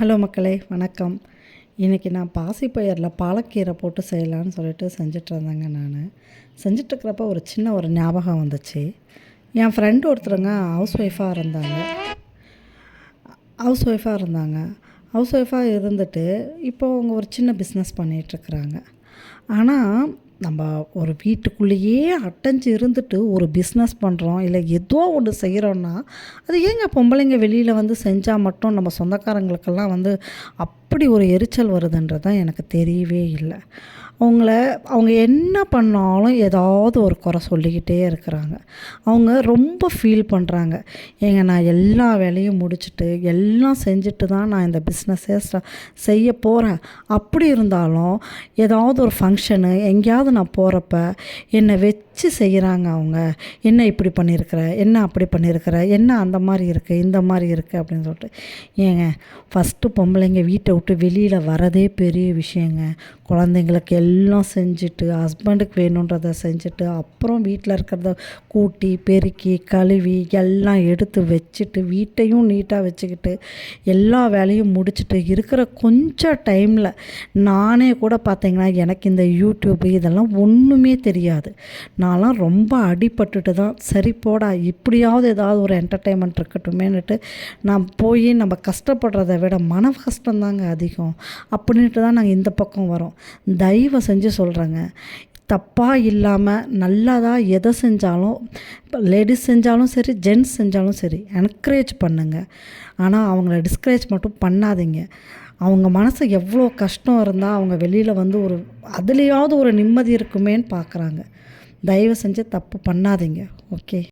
Hello மக்களே வணக்கம். இன்றைக்கி நான் பாசிப்பயிரில் பாலக்கீரை போட்டு செய்யலான்னு சொல்லிட்டு செஞ்சிட்ருந்தேங்க நான். செஞ்சிட்ருக்கிறப்ப ஒரு சின்ன ஒரு ஞாபகம் வந்துச்சு. என் ஃப்ரெண்டு ஒருத்தருங்க ஹவுஸ் ஒய்ஃபாக இருந்தாங்க. ஹவுஸ் ஒய்ஃபாக இருந்தாங்க. ஹவுஸ் ஒய்ஃபாக இருந்துட்டு இப்போ அவங்க ஒரு சின்ன பிஸ்னஸ் பண்ணிகிட்ருக்குறாங்க ஆனால் நம்ம ஒரு வீட்டுக்குள்ளேயே அட்டஞ்சு இருந்துட்டு ஒரு பிஸ்னஸ் பண்ணுறோம் இல்லை ஏதோ ஒன்று செய்கிறோன்னா அது ஏங்க பொம்பளைங்க வெளியில் வந்து செஞ்சால் மட்டும் நம்ம சொந்தக்காரங்களுக்கெல்லாம் வந்து அப் அப்படி ஒரு எரிச்சல் வருதுன்றது தான் எனக்கு தெரியவே இல்லை. அவங்கள அவங்க என்ன பண்ணாலும் ஏதாவது ஒரு குறை சொல்லிக்கிட்டே இருக்கிறாங்க. அவங்க ரொம்ப ஃபீல் பண்ணுறாங்க ஏங்க நான் எல்லா வேலையும் முடிச்சுட்டு எல்லாம் செஞ்சுட்டு தான் நான் இந்த பிஸ்னஸே செய்ய போகிறேன் அப்படி இருந்தாலும் ஏதாவது ஒரு ஃபங்க்ஷனு எங்கேயாவது நான் போகிறப்ப என்னை வச்சு வச்சு செய்கிறாங்க அவங்க. என்ன இப்படி பண்ணியிருக்கிற என்ன அப்படி பண்ணியிருக்கிற என்ன அந்த மாதிரி இருக்குது இந்த மாதிரி இருக்குது அப்படின்னு சொல்லிட்டு. ஏங்க ஃபஸ்ட்டு பொம்பளைங்க வீட்டை விட்டு வெளியில் வரதே பெரிய விஷயங்க. குழந்தைங்களுக்கு எல்லாம் செஞ்சுட்டு ஹஸ்பண்டுக்கு வேணுன்றதை செஞ்சுட்டு அப்புறம் வீட்டில் இருக்கிறத கூட்டி பெருக்கி கழுவி எல்லாம் எடுத்து வச்சுட்டு வீட்டையும் நீட்டாக வச்சுக்கிட்டு எல்லா வேலையும் முடிச்சுட்டு இருக்கிற கொஞ்சம் டைமில் நானே கூட பார்த்தீங்கன்னா எனக்கு இந்த யூடியூப் இதெல்லாம் ஒன்றுமே தெரியாது. நான் நான்லாம் ரொம்ப அடிபட்டுட்டு தான் சரி போடா இப்படியாவது ஏதாவது ஒரு என்டர்டெயின்மெண்ட் இருக்கட்டுமேனுட்டு நான் போய் நம்ம கஷ்டப்படுறத விட மன கஷ்டம்தாங்க அதிகம். அப்படின்ட்டு தான் நாங்கள் இந்த பக்கம் வரோம். தயவு செஞ்சு சொல்கிறேங்க தப்பாக இல்லாமல் நல்லதாக எதை செஞ்சாலும் லேடிஸ் செஞ்சாலும் சரி ஜென்ட்ஸ் செஞ்சாலும் சரி என்கரேஜ் பண்ணுங்கள் ஆனால் அவங்கள டிஸ்கரேஜ் மட்டும் பண்ணாதீங்க. அவங்க மனசு எவ்வளோ கஷ்டம் இருந்தால் அவங்க வெளியில் வந்து ஒரு அதுலேயாவது ஒரு நிம்மதி இருக்குமேன்னு பார்க்குறாங்க தயவு செஞ்சு தப்பு பண்ணாதீங்க. ஓகே